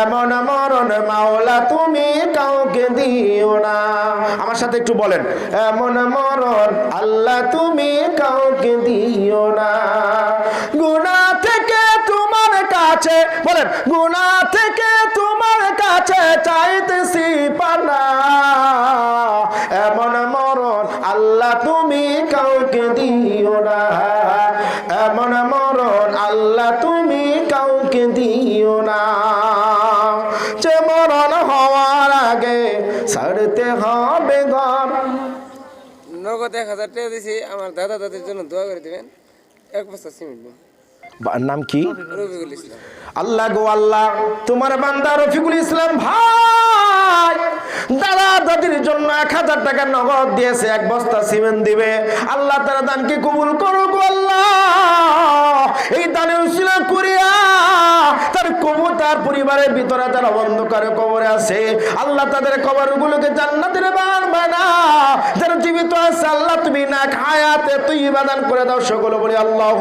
এমন মরণ মাওলা তুমি কাউকে দিও না। আমার সাথে একটু বলেন, এমন মরণ আল্লাহ তুমি কাউকে দিও না। গুনাহ থেকে তোমার কাছে, বলেন, গুনাহ থেকে তোমার কাছে চাইতেছি পানা। এমন মরণ আল্লাহ তুমি কাউকে দিও না। এমন মরণ আল্লাহ তুমি কাউকে দিও না। মরণ হওয়ার আগে ছাড়তে হবে ঘর নগদ এক হাজার টাকা দিছি আমার দাদা দাদির জন্য দোয়া করে দিবেন। এক বস্তা সিমেন্ট নাম কি? রবিকুল ইসলাম। আল্লাহ গো আল্লাহ তোমার বান্দা রফিকুল ইসলাম ভাই দাদা দাদির জন্য এক হাজার টাকা নগদ দিয়েছে এক বস্তা সিমেন্ট দিবে। আল্লাহ তারা দানকে কবুল করুক আল্লাহ। এই দানে পরিবারের ভিতরে তারা অন্ধকারে কবরে আছে, আল্লাহ তাদের কবরগুলোকে জান্নাতের বান বানা যারা জীবিত আছে, আল্লাহ তুমি না খায়াতে তুই বাদান করে দাও সকল বলি আল্লাহ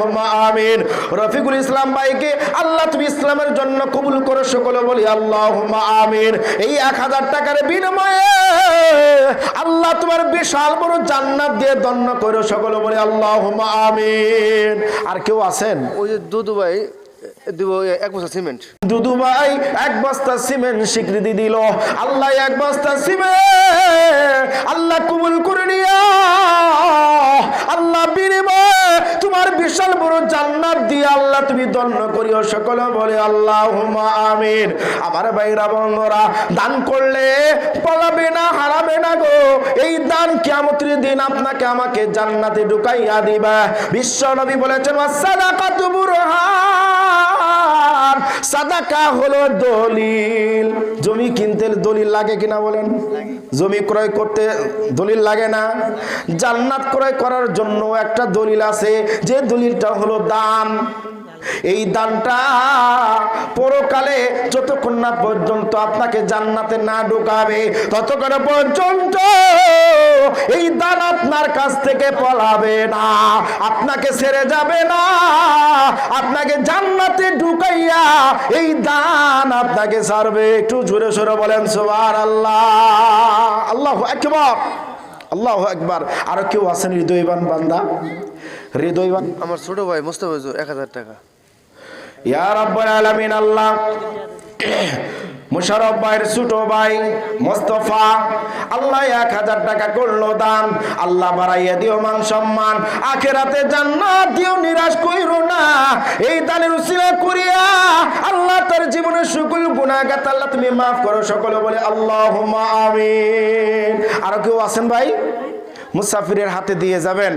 আমিন। রফিকুল ইসলাম ভাইকে আল্লাহ তুমি ইসলামের জন্য কবুল করো সকল বলি আল্লাহ আমিন। এই এক হাজার টাকার বিনিময়ে আল্লাহ তোমার বিশাল বড় জান্নাত দিয়ে দন্য করো সকল বলি আল্লাহ আমিন। আর কেউ আছেন? ওই দুদু ভাই এক বস্তা সিমেন্ট। এক বস্তা সিমেন্ট স্বীকৃতি দিল। আল্লাহ এক বস্তা সিমেন্ট, আল্লাহ কবুল করে নিয়া। আল্লাহ বিনিময়ে তোমার বিশাল বড় জান্নাত দিয়ে আল্লাহ তুমি দন্য করিও। সকলে বলে আল্লাহ আমিন। আমার ভাইরা, বন্ধুরা, দান করলে পলাবে না, হারাবে না গো। এই দান কিয়ামতের দিন আপনাকে আমাকে জান্নাতে ঢুকাইয়া দিবা। বিশ্ব নবী বলেছেন সাদাকাতু বুরহান। সাদাকা হলো দলিল। জমি কিনতে দলিল লাগে কিনা বলেন? জমি ক্রয় করতে দলিল লাগে না? জান্নাত ক্রয় করার জন্য একটা দলিল আছে, যে দলিলটা হলো দান। এই দানটা পরকালে যতক্ষণ না পর্যন্ত আপনাকে জান্নাতে না ঢুকাবে, ততক্ষণ পর্যন্ত এই দান আপনার কাছ থেকে পলাবে না। আপনাকে ছেড়ে যাবে না। আপনাকে জান্নাতে ঢুকাইয়া এই দান আপনাকে ছাড়বে। একটু জোরে সোরে বলেন সোবার আল্লাহ আল্লাহ একবার আল্লাহ একবার আরও কেউ আছেন হৃদয়বান বান্দা? হৃদয়বান আমার ছোট ভাই মোস্তফা এক হাজার টাকা। ইয়া আল্লাহ। মুশারফ ভাই মোস্তফা, আল্লাহ এক হাজার টাকা দান। আল্লাহ দিও মান সম্মান। দিও, নিরাশ না। এই করিয়া আল্লাহ তার জীবনের সকল গুনাহগাত আল্লাহ তুমি মাফ করো। সকলে বলে আল্লাহুম্মা আমিন। আর কেউ আছেন ভাই? মুসাফিরের হাতে দিয়ে যাবেন।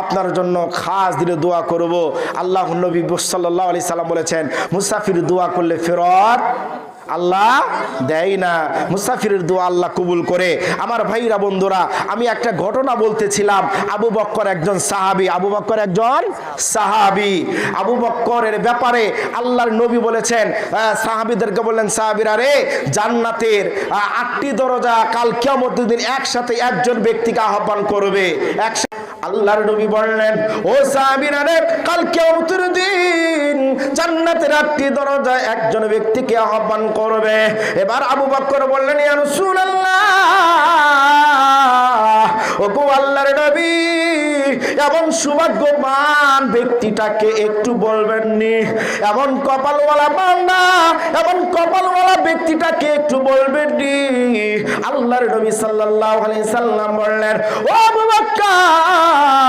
আপনার জন্য খাস দিলে দোয়া করব। আল্লাহ নবী সাল্লাহ আলি সাল্লাম বলেছেন, মুসাফির দোয়া করলে ফেরত আল্লাহ দেয় না। মুসাফিরের দোয়া আল্লাহ কবুল করে। আমার ভাইরা, বন্ধুরা, আমি একটা ঘটনা বলতেছিলাম। আবু বক্কর একজন সাহাবি। আবু বক্কর একজন সাহাবি। আবু বক্করের ব্যাপারে আল্লাহর নবী বলেছেন সাহাবিদেরকে বললেন, সাহাবিরা রে, জান্নাতের আটটি দরজা কাল কিয়ামত দিন একসাথে একজন ব্যক্তিকে আহ্বান করবে। একসাথে আল্লাহর নবী বললেন, ও সাহাবীরা রে, কাল কিয়ামতের দিন জান্নাতের আটটি দরজা একজন ব্যক্তিকে আহ্বান করবে। এবার আবু বকর বললেন ইয়া রাসূলুল্লাহ! ওগো আল্লাহর নবী, এমন সৌভাগ্যবান ব্যক্তিটাকে একটু বলবেন নি এমন কপালওয়ালা বান্দা, এমন কপালওয়ালা ব্যক্তিটাকে একটু বলবেন নি আল্লাহর নবী সাল্লাল্লাহু আলাইহি সাল্লাম বললেন, ও আবু বকর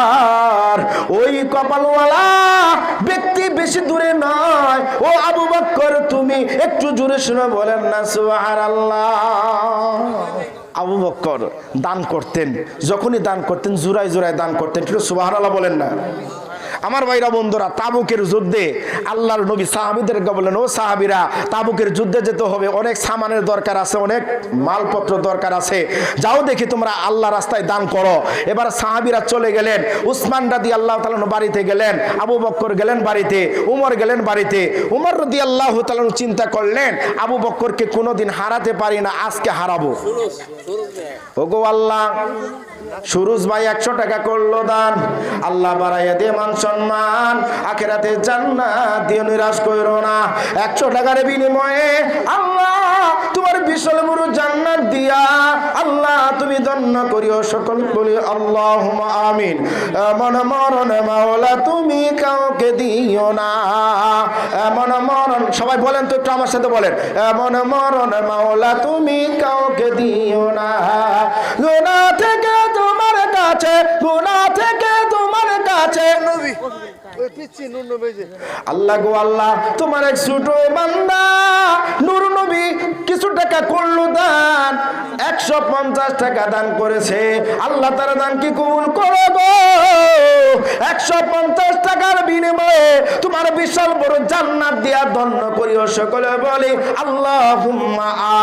ওই কপালওয়ালা ব্যক্তি বেশি দূরে নয়। ও আবু বকর তুমি একটু জোরে শুনে বলেন না, সুবহানাল্লাহ। আবু বক্কর দান করতেন, যখনই দান করতেন জোড়ায় জোড়ায় দান করতেন। কিন্তু সুবহানাল্লাহ বলেন না। আমার ভাইরা বন্ধুরা, তাবুকের যুদ্ধে আল্লাহর নবী সাহাবিদেরকে বললেন, ও সাহাবিরা, তাবুকের যুদ্ধে যেতে হবে। অনেক সামানের দরকার আছে, অনেক মালপত্র দরকার আছে। যাও দেখি তোমরা আল্লাহ রাস্তায় দান করো। এবার সাহাবিরা চলে গেলেন। উসমান রাদি আল্লাহ তালানো বাড়িতে গেলেন, আবু বক্কর গেলেন বাড়িতে, উমর গেলেন বাড়িতে। উমর রদি আল্লাহ তালানো চিন্তা করলেন, আবু বক্করকে কোনোদিন হারাতে পারি না, আজকে হারাবো। ওগো আল্লাহ সুরুজ ভাই একশো টাকা করল দান। আল্লাহ বাড়াইয়া দিয়ে মান সম্মান। আখেরাতে জান্নাত দিয়ে নিরাশ করো না। একশো টাকার বিনিময়ে আল্লাহ তোমার বিশাল বড় জান্নাত দিয়া আল্লাহ তুমি দন্ন করিও সকল বলি আল্লাহ আমিন। এমন মরণ মাওলা তুমি কাউকে দিও না। এমন মরণ, সবাই বলেন তো একটু আমার সাথে বলেন। এমন মরণ মাওলা তুমি কাউকে দিও না। কাছে গুনা থেকে তোমার কাছে। নবী ওই পিচ্ছি নুন নবী যে আল্লাহ গো আল্লাহ তোমার এক ছোট বান্দা নূর নবী কিছু টাকা করল দান একশো পঞ্চাশ টাকা দান করেছে। আল্লাহ তারা দান কি কবুল করো গো? একশো পঞ্চাশ টাকার বিনিময়ে তোমার বিশাল বড় জান্নাত দিয়া দণ্ড করিও সকলে বলি আল্লাহ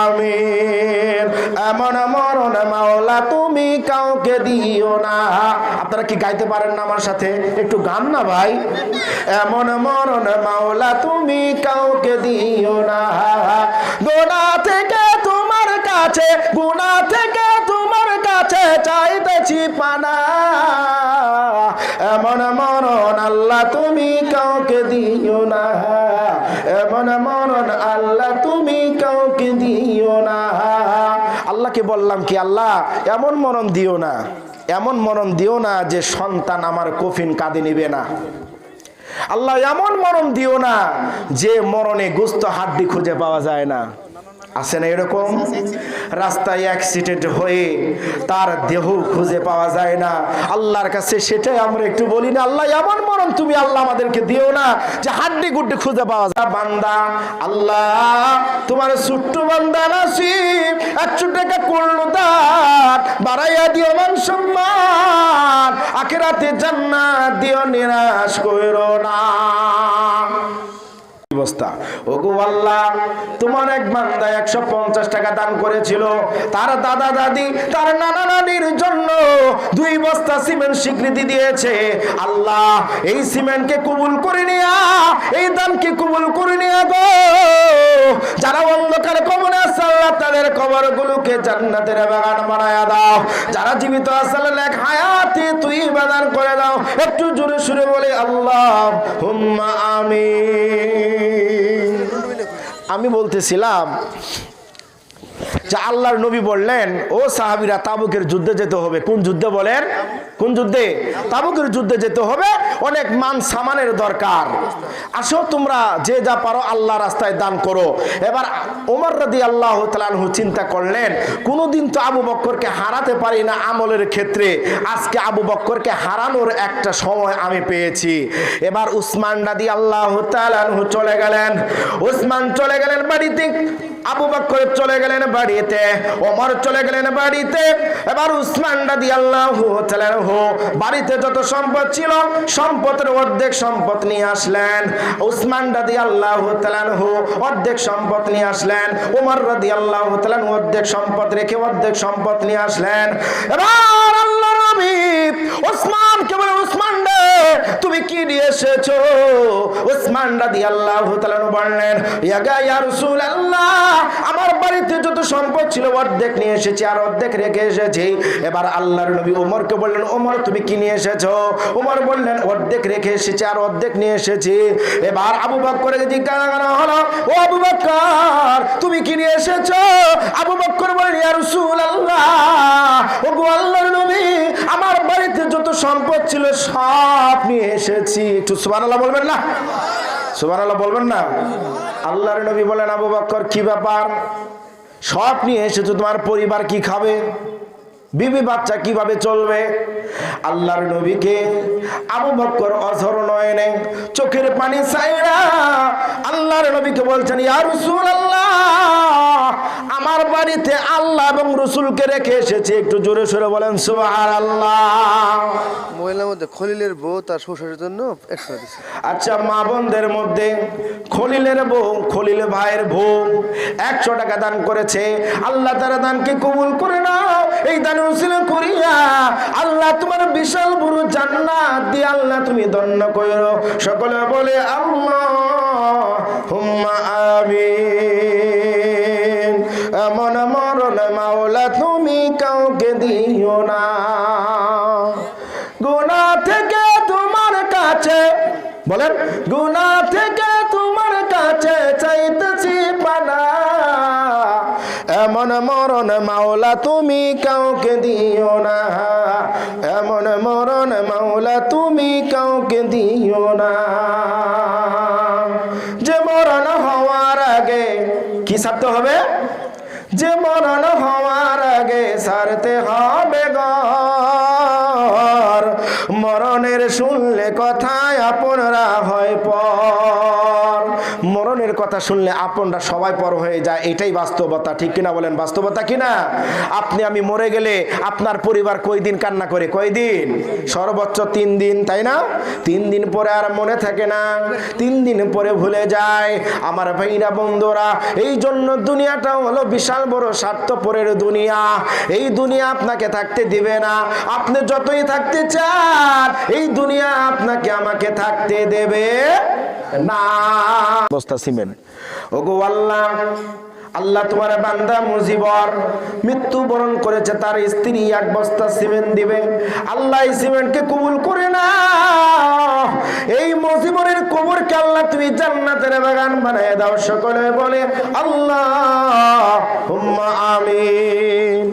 আমিন। এমন মরণ মাওলা তুমি কাউকে দিও না। আপনারা কি গাইতে পারেন না আমার সাথে? একটু গান না ভাই। এমন মরণ মাওলা তুমি কাউকে দিও না। গোনা থেকে তোমার কাছে গুণা থেকে তোমার কাছে চাইতেছি পানা। তুমি কাউকে দিও না। এমন মরণ আল্লাহ তুমি কাউকে দিও না। আল্লাহকে বললাম কি, আল্লাহ, এমন মরণ দিও না, এমন মরণ দিও না যে সন্তান আমার কফিন কাঁদে নিবে না। আল্লাহ, এমন মরণ দিও না যে মরণে গুস্ত হাড্ডি খুঁজে পাওয়া যায় না। আছে না এরকম? রাস্তায় অ্যাক্সিডেন্ট হয়ে তার দেহ খুঁজে পাওয়া যায় না। আল্লাহর কাছে সেটাই আমরা একটু বলি না, আল্লাহ এমন মরণ তুমি আল্লাহ আমাদেরকে দিও না যে হাড্ডি গুড্ডি খুঁজে পাওয়া যায়। বান্দা, আল্লাহ তোমার ছোট্ট বান্দা নাসিব একশো টাকা করল দান বাড়াইয়া দিও মান সম্মান। আখেরাতে জান্নাত দিও, নিরাশ কইরো না। অবস্থা। ওগো আল্লাহ, তোমার এক বান্দা একশো পঞ্চাশ টাকা দান করেছিল। তার দাদা দাদি, তার নানা নানির জন্য দুই বস্তা সিমেন্ট স্বীকৃতি দিয়েছে। আল্লাহ, এই সিমেন্টকে কবুল করে নিয়া, এই দানকে কবুল করে নিয়া গো। যারা অন্ধকার আছে, আল্লাহ তাদের কবর গুলোকে জান্নাতের বাগান বানায়া দাও। যারা জীবিত আছে এক হায়াতে তুই বাদান করে দাও। একটু জোরে সুরে বলে, আল্লাহ, হুম্মা আমিন। আমি বলতেছিলাম যে আল্লাহর নবী বললেন, ও সাহাবিরা, তাবুকের যুদ্ধে যেতে হবে। কোন যুদ্ধে বলেন? কোন যুদ্ধে? তাবুকের যুদ্ধে যেতে হবে। অনেক মান সামানের দরকার। আসো তোমরা, যে যা পারো আল্লাহ রাস্তায় দান করো। এবার ওমর রাদি আল্লাহ তালানহু চিন্তা করলেন, কোনোদিন তো আবু বক্করকে হারাতে পারি না আমলের ক্ষেত্রে। আজকে আবু বক্করকে হারানোর একটা সময় আমি পেয়েছি। এবার উসমান রাদি আল্লাহ তালানহু চলে গেলেন। উসমান চলে গেলেন বাড়িতে। আবু বক্কর চলে গেলেন বাড়িতে, ওমর চলে গেলেন বাড়িতে। এবার উসমান রাদি আল্লাহ বাড়িতে যত সম্পদ ছিল, সম্পদের অর্ধেক সম্পদ নিয়ে আসলেন। উসমান রাদি আল্লাহ অর্ধেক সম্পদ নিয়ে আসলেন। ওমর রাদি আল্লাহ অর্ধেক সম্পদ রেখে অর্ধেক সম্পদ নিয়ে আসলেন। এবার আল্লাহ নবী ওসমানকে বলে, উসমান তুমি কি নিয়ে এসেছ? উসমান রাদি আল্লাহ বললেন আমার বাড়িতে যত সম্পদ ছিল অর্ধেক নিয়ে এসেছি আর অর্ধেক রেখে এসেছি। এবার আল্লাহর নবী ওমরকে বললেন, ওমর, তুমি কি নিয়ে এসেছ? ওমর বললেন, অর্ধেক রেখে এসেছি আর অর্ধেক নিয়ে এসেছি। এবার আবু বক্করকে জিজ্ঞাসা করা হলো, ও আবু বক্কর তুমি কি নিয়ে এসেছ? আবু বক্কর বললেন, ইয়া রাসূলুল্লাহ ও গো আল্লাহর নবী সম্পদ ছিল, সব নিয়ে এসেছি। একটু সুবহানাল্লাহ বলবেন না? সুবহানাল্লাহ বলবেন না? আল্লাহর নবী বলেন, আবু বক্কর, কি ব্যাপার? সব নিয়ে এসেছ, তোমার পরিবার কি খাবে? বিবি বাচ্চা কীভাবে চলবে? আল্লাহর নবীকে আবু বক্কর অঝর নয়নে চোখের পানি চাইরা আল্লাহর নবীকে বলছেন, ইয়া রাসূলুল্লাহ আমার বাড়িতে আল্লাহ এবং রসুলকে রেখে এসেছি। একটু জোরে সোরে বলেন সুবহানাল্লাহ। মহিলার মধ্যে খলিলের বউ তার শ্বশুরের জন্য আচ্ছা মা বোনদের মধ্যে খলিলের বউ খলিল ভাইয়ের বউ একশো টাকা দান করেছে। আল্লাহ তারা দানকে কবুল করে নাও। এই দান উসিল করিয়া আল্লাহ তোমার বিশাল বড় জান্নাত দিয়ে আল্লাহ তুমি দণ্ড করো। সকলে বলে আল্লাহ হুম্মা আমিন। দিও না। গুনাহ থেকে তোমার কাছে, বলেন গুনাহ থেকে তোমার কাছে চাইতেছি পানা। এমন মরণ মাওলা তুমি কাউকে দিও না। এমন মরণ মাওলা তুমি কাউকে দিও না। যে মরণ হওয়ার আগে কি ছাড়তে হবে? যে মরণ হওয়ার আগে সারতে হবে গর মরণের শুনলে কথায় আপনরা হয় পর। কথা শুনলে আপনরা সবাই পর হয়ে যায়, এটাই বাস্তবতা। ঠিক কিনা বলেন, বাস্তবতা কিনা? আপনি আমি মরে গেলে আপনার পরিবার কই দিন কান্না করে? কই দিন সর্বোচ্চ তিন দিন, তাই না? তিন দিন পরে আর মনে থাকে না। তিন দিন পরে ভুলে যায়। আমার ভাইরা, বন্ধুরা, এই জন্য দুনিয়াটা হলো বিশাল বড় স্বার্থপরের দুনিয়া। এই দুনিয়া আপনাকে থাকতে দিবে না। আপনি যতই থাকতে চান, এই দুনিয়া আপনাকে আমাকে থাকতে দেবে। না। বস্তা সিমেন্ট। ওগো আল্লাহ আল্লাহ তোমার বান্দা মুজিবর, মৃত্যু বরণ করেছে, তার স্ত্রী এক বস্তা সিমেন্ট দিবে। আল্লাহ সিমেন্টকে কবুল করে না এই মুজিবরের কবরকে আল্লাহ তুমি জান্নাতের বাগান বানায় দাও। সকলে বলে, আল্লাহ আমিন।